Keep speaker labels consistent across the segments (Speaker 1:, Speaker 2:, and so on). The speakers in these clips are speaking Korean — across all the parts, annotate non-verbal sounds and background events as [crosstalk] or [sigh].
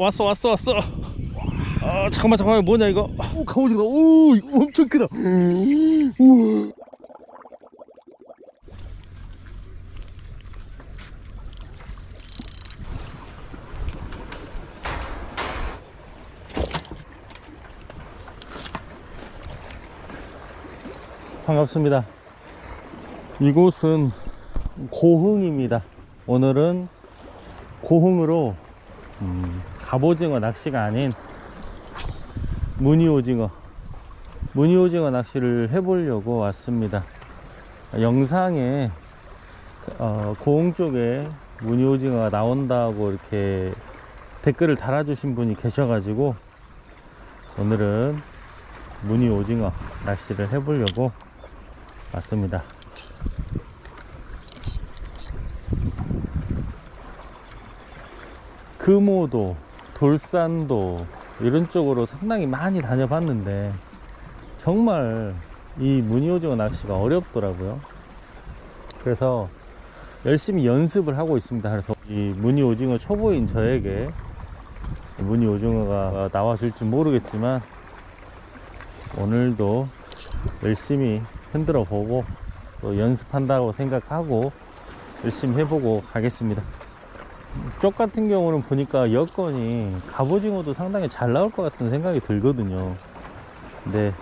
Speaker 1: 왔어 왔어 왔어. 아 잠깐만 잠깐만 뭐냐 이거? 오 갑오징어 오 이거 엄청 크다. 우와. 반갑습니다. 이곳은 고흥입니다. 오늘은 고흥으로 음, 갑오징어 낚시가 아닌 무늬오징어 무늬오징어 낚시를 해보려고 왔습니다. 영상에 어, 고흥 쪽에 무늬오징어가 나온다고 이렇게 댓글을 달아주신 분이 계셔가지고 오늘은 무늬오징어 낚시를 해보려고 왔습니다. 금오도, 돌산도 이런 쪽으로 상당히 많이 다녀봤는데 정말 이 무늬오징어 낚시가 어렵더라고요. 그래서 열심히 연습을 하고 있습니다. 그래서 이 무늬오징어 초보인 저에게 무늬오징어가 나와줄지 모르겠지만 오늘도 열심히 흔들어 보고 또 연습한다고 생각하고 열심히 해보고 가겠습니다. 쪽 같은 경우는 보니까 여건이 갑오징어도 상당히 잘 나올 것 같은 생각이 들거든요. 근데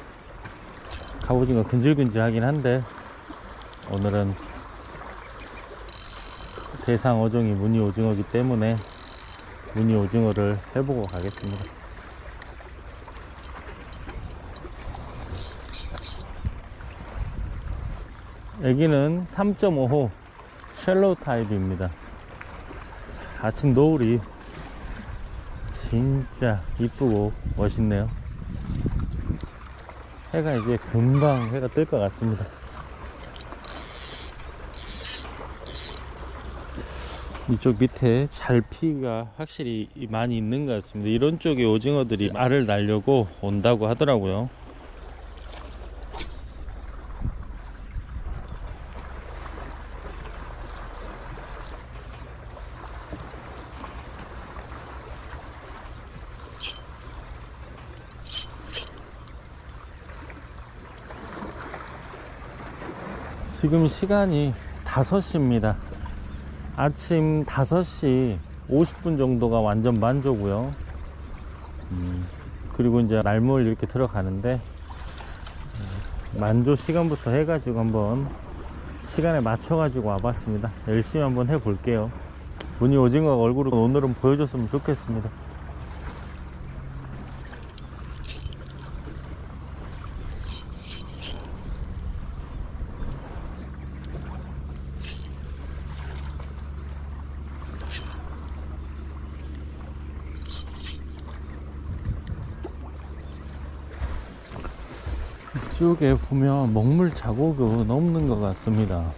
Speaker 1: 갑오징어 근질근질 하긴 한데 오늘은 대상 어종이 무늬 오징어기 때문에 무늬 오징어를 해보고 가겠습니다. 여기는 3.5호 쉘로우 타입입니다. 아침 노을이 진짜 이쁘고 멋있네요. 해가 이제 금방 해가 뜰 것 같습니다. 이쪽 밑에 잘 피가 확실히 많이 있는 것 같습니다. 이런 쪽에 오징어들이 알을 날려고 온다고 하더라고요. 지금 시간이 5시입니다. 아침 5시 50분 정도가 완전 만조고요. 음, 그리고 이제 날물 이렇게 들어가는데 음, 만조 시간부터 해가지고 한번 시간에 맞춰가지고 와봤습니다. 열심히 한번 해볼게요. 문이 오징어 얼굴을 오늘은 보여줬으면 좋겠습니다. 이쪽에 보면 먹물 자국은 없는 것 같습니다.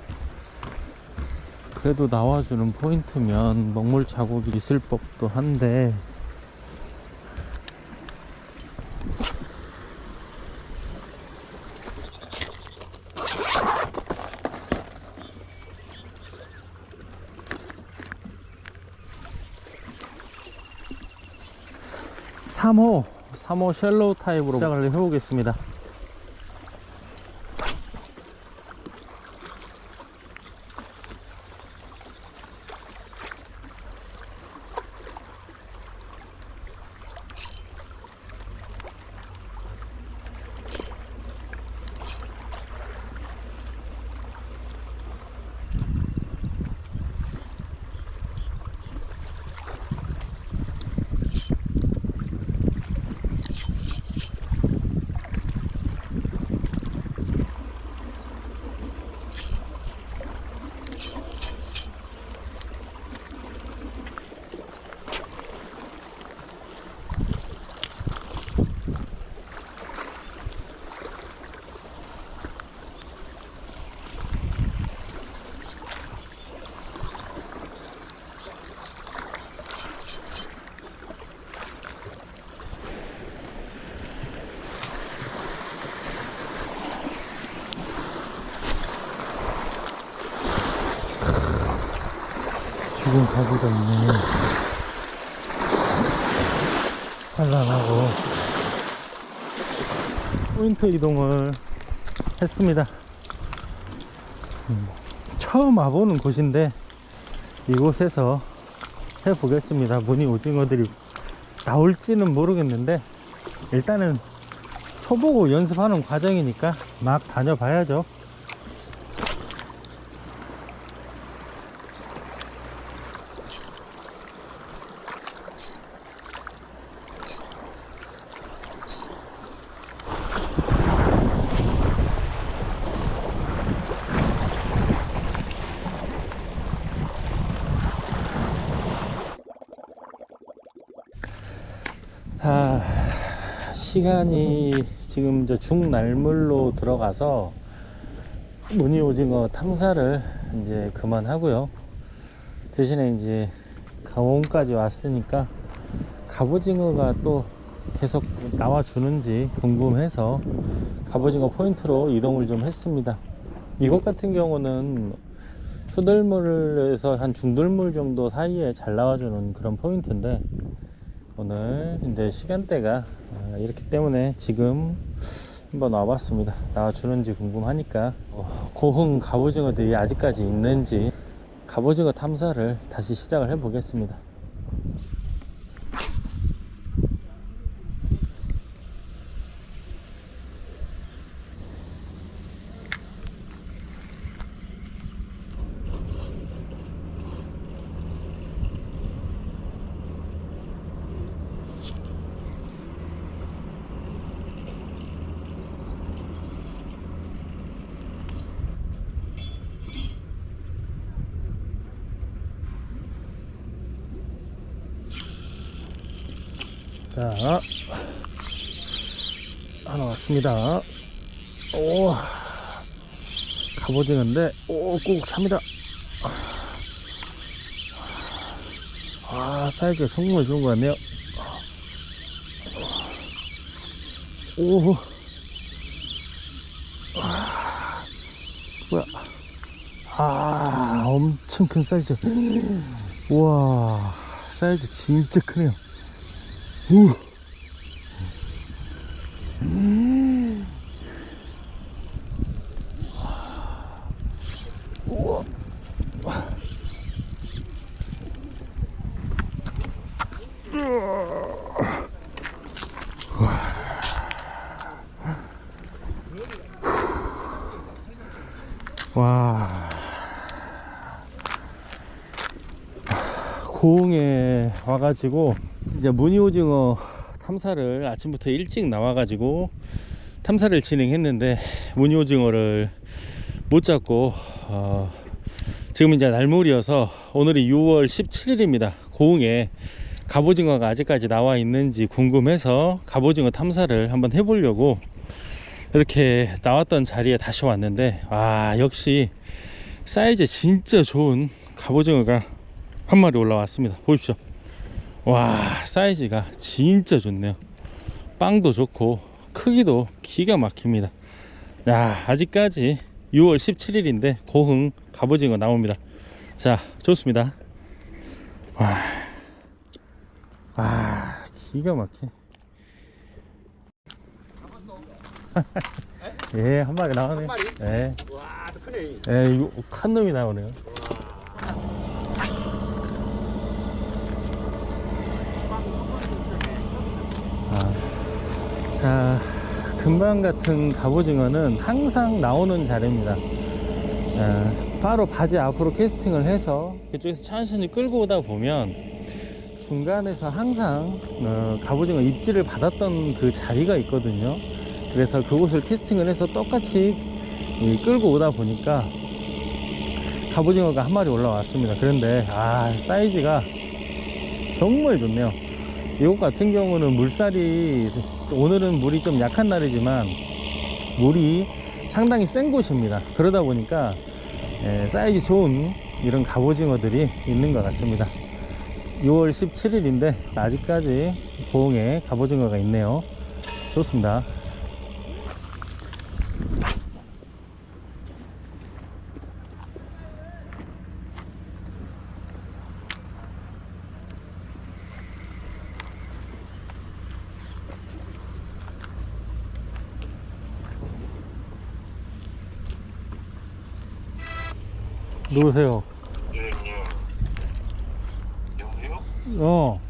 Speaker 1: 그래도 나와주는 포인트면 먹물 자국이 있을 법도 한데 삼호 3호 쉘로우 타입으로 시작을 해보겠습니다. 지금 가구가 있네. 산란하고 포인트 이동을 했습니다. 음, 처음 와보는 곳인데 이곳에서 해보겠습니다. 무늬 오징어들이 나올지는 모르겠는데 일단은 초보고 연습하는 과정이니까 막 다녀봐야죠. 시간이 지금 저 중날물로 들어가서 무늬 오징어 탐사를 이제 그만하고요. 대신에 이제 강원까지 왔으니까 갑오징어가 또 계속 나와 주는지 궁금해서 갑오징어 포인트로 이동을 좀 했습니다. 이곳 같은 경우는 초들물에서 한 중들물 정도 사이에 잘 나와주는 그런 포인트인데 오늘 이제 시간대가 아, 이렇기 때문에 지금 한번 와봤습니다. 나와주는지 궁금하니까 어, 고흥 갑오징어들이 아직까지 있는지 갑오징어 탐사를 다시 시작을 해 보겠습니다. 자, 하나 왔습니다. 오, 갑오징어인데, 오, 꾹 찹니다. 아, 사이즈가 정말 좋은 것 같네요. 오, 아, 뭐야. 아, 엄청 큰 사이즈. 우와, 사이즈 진짜 크네요. 우와. 와. 고흥에 와가지고 이제 무늬오징어 탐사를 아침부터 일찍 나와가지고 탐사를 진행했는데 무늬오징어를 못 잡고 어, 지금 이제 날물이어서 오늘이 6월 17일입니다. 고흥에 갑오징어가 아직까지 나와 있는지 궁금해서 갑오징어 탐사를 한번 해보려고 이렇게 나왔던 자리에 다시 왔는데 아 역시 사이즈 진짜 좋은 갑오징어가 한 마리 올라왔습니다. 보십시오. 와 사이즈가 진짜 좋네요 빵도 좋고 크기도 기가 막힙니다 야 아직까지 6월 17일인데 고흥 갑오징어 나옵니다 자 좋습니다 와, 와 기가 막혀 [laughs] 예, 한 마리 나오네.
Speaker 2: 마리?
Speaker 1: 예,
Speaker 2: 와, 더 크네.
Speaker 1: 예, 이거 큰 놈이 나오네요. 아, 자, 금방 같은 갑오징어는 항상 나오는 자리입니다. 아, 바로 바지 앞으로 캐스팅을 해서 그쪽에서 천천히 끌고 오다 보면 중간에서 항상 어, 갑오징어 입질을 받았던 그 자리가 있거든요. 그래서 그곳을 캐스팅을 해서 똑같이 이 끌고 오다 보니까 갑오징어가 한 마리 올라왔습니다. 그런데 아 사이즈가 정말 좋네요. 이곳 같은 경우는 물살이 오늘은 물이 좀 약한 날이지만 물이 상당히 센 곳입니다. 그러다 보니까 예, 사이즈 좋은 이런 갑오징어들이 있는 것 같습니다. 6월 17일인데 아직까지 고흥에 갑오징어가 있네요. 좋습니다. 누구세요?
Speaker 2: 예, 예. 여보세요?
Speaker 1: 어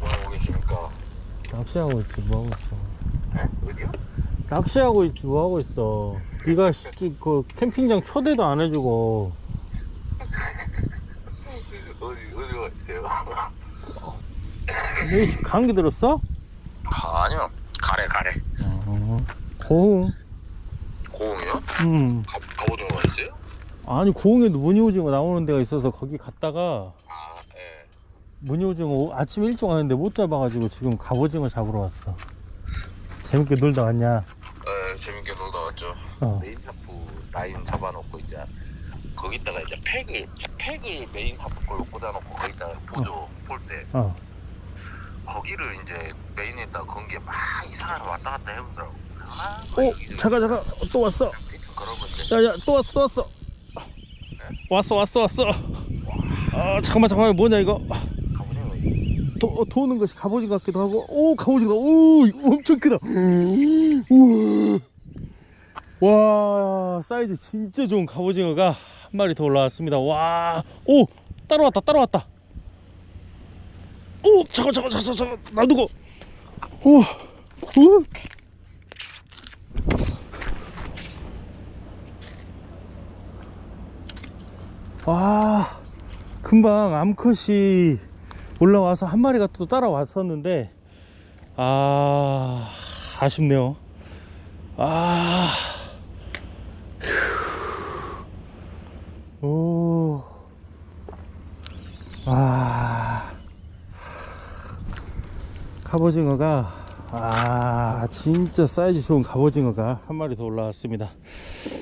Speaker 2: 뭐하고 계십니까?
Speaker 1: 낚시하고 있지 뭐하고 있어
Speaker 2: 네? 어디요?
Speaker 1: 낚시하고 있지 뭐하고 있어 네가 시- 그 캠핑장 초대도 안 해주고 [laughs]
Speaker 2: 어디, 어디가 있어요?
Speaker 1: 너 감기 들었어?
Speaker 2: 아, 아니요. 가래, 가래.
Speaker 1: 어, 고흥
Speaker 2: 고흥이요?
Speaker 1: 음
Speaker 2: 가, 거 있어요?
Speaker 1: 아니 고흥에도 무늬오징어 나오는 데가 있어서 거기 갔다가
Speaker 2: 아, 예.
Speaker 1: 무늬오징어 오- 아침 일찍 왔는데 못 잡아가지고 지금 갑오징어 잡으러 왔어 재밌게 놀다 왔냐
Speaker 2: 예, 재밌게 놀다 왔죠.
Speaker 1: 어.
Speaker 2: 메인 사프 라인 잡아놓고 이제 거기다가 이제 팩을 팩을 메인 사프 걸로 꽂아놓고 거기다가 보조 볼때
Speaker 1: 어.
Speaker 2: 거기를 이제 메인에다 건 게 막 이상하게 왔다 갔다 해보더라고. 아,
Speaker 1: 오 잠깐 잠깐 또 왔어. 야야 또 왔어 또 왔어 왔어 왔어 왔어. 아 잠깐만 잠깐만 뭐냐 이거. 도, 어, 도는 것이 갑오징어 같기도 하고. 오 갑오징어. 오 엄청 크다. 우와. 와 사이즈 진짜 좋은 갑오징어가 한 마리 더 올라왔습니다. 와오 따라왔다 따라왔다. 오 잠깐 잠깐 잠깐 잠깐 놔두고 오 오. 와 금방 암컷이 올라와서 한 마리가 또 따라왔었는데 아 아쉽네요 아 휴. 오. 아 갑오징어가 아 진짜 사이즈 좋은 갑오징어가 한 마리 더 올라왔습니다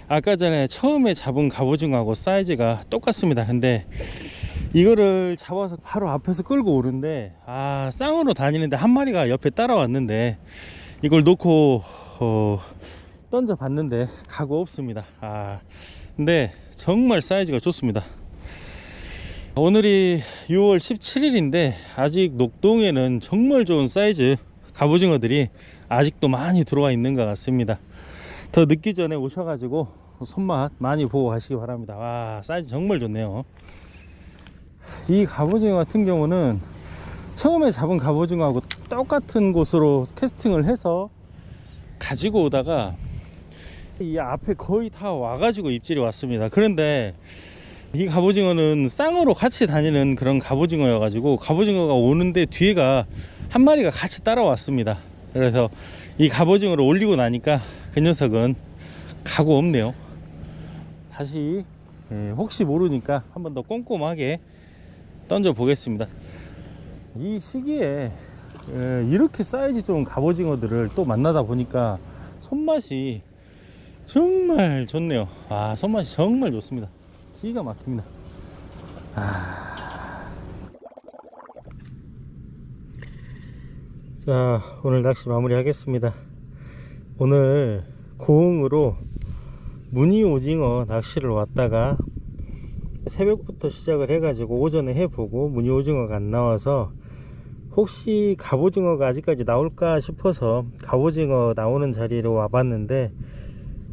Speaker 1: 아까 전에 처음에 잡은 갑오징어하고 사이즈가 똑같습니다. 근데 이거를 잡아서 바로 앞에서 끌고 오는데 아 쌍으로 다니는데 한 마리가 옆에 따라왔는데 이걸 놓고 어, 던져 봤는데 가고 없습니다. 아 근데 정말 사이즈가 좋습니다. 오늘이 6월 17일인데 아직 녹동에는 정말 좋은 사이즈 갑오징어들이 아직도 많이 들어와 있는 것 같습니다 더 늦기 전에 오셔가지고 손맛 많이 보고 가시기 바랍니다. 와 사이즈 정말 좋네요. 이 갑오징어 같은 경우는 처음에 잡은 갑오징어하고 똑같은 곳으로 캐스팅을 해서 가지고 오다가 이 앞에 거의 다 와가지고 입질이 왔습니다. 그런데 이 갑오징어는 쌍으로 같이 다니는 그런 갑오징어여 가지고 갑오징어가 오는데 뒤에가 한 마리가 같이 따라왔습니다 그래서 이 갑오징어를 올리고 나니까 그 녀석은 가고 없네요. 다시 예, 혹시 모르니까 한 번 더 꼼꼼하게 던져 보겠습니다. 이 시기에 예, 이렇게 사이즈 좋은 갑오징어들을 또 만나다 보니까 손맛이 정말 좋네요. 아 손맛이 정말 좋습니다. 기가 막힙니다. 아... 자 오늘 낚시 마무리 하겠습니다. 오늘 고흥으로 무늬 오징어 낚시를 왔다가 새벽부터 시작을 해가지고 오전에 해보고 무늬 오징어가 안 나와서 혹시 갑오징어가 아직까지 나올까 싶어서 갑오징어 나오는 자리로 와봤는데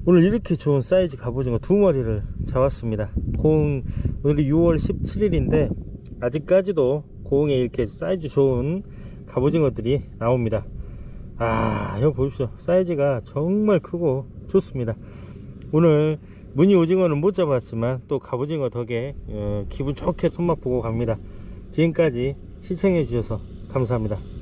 Speaker 1: 오늘 이렇게 좋은 사이즈 갑오징어 두 마리를 잡았습니다. 고흥 오늘이 6월 17일인데 아직까지도 고흥에 이렇게 사이즈 좋은 갑오징어들이 나옵니다. 아 이거 보십시오. 사이즈가 정말 크고 좋습니다. 오늘 무늬 오징어는 못 잡았지만 또 갑오징어 덕에 어, 기분 좋게 손맛 보고 갑니다. 지금까지 시청해 주셔서 감사합니다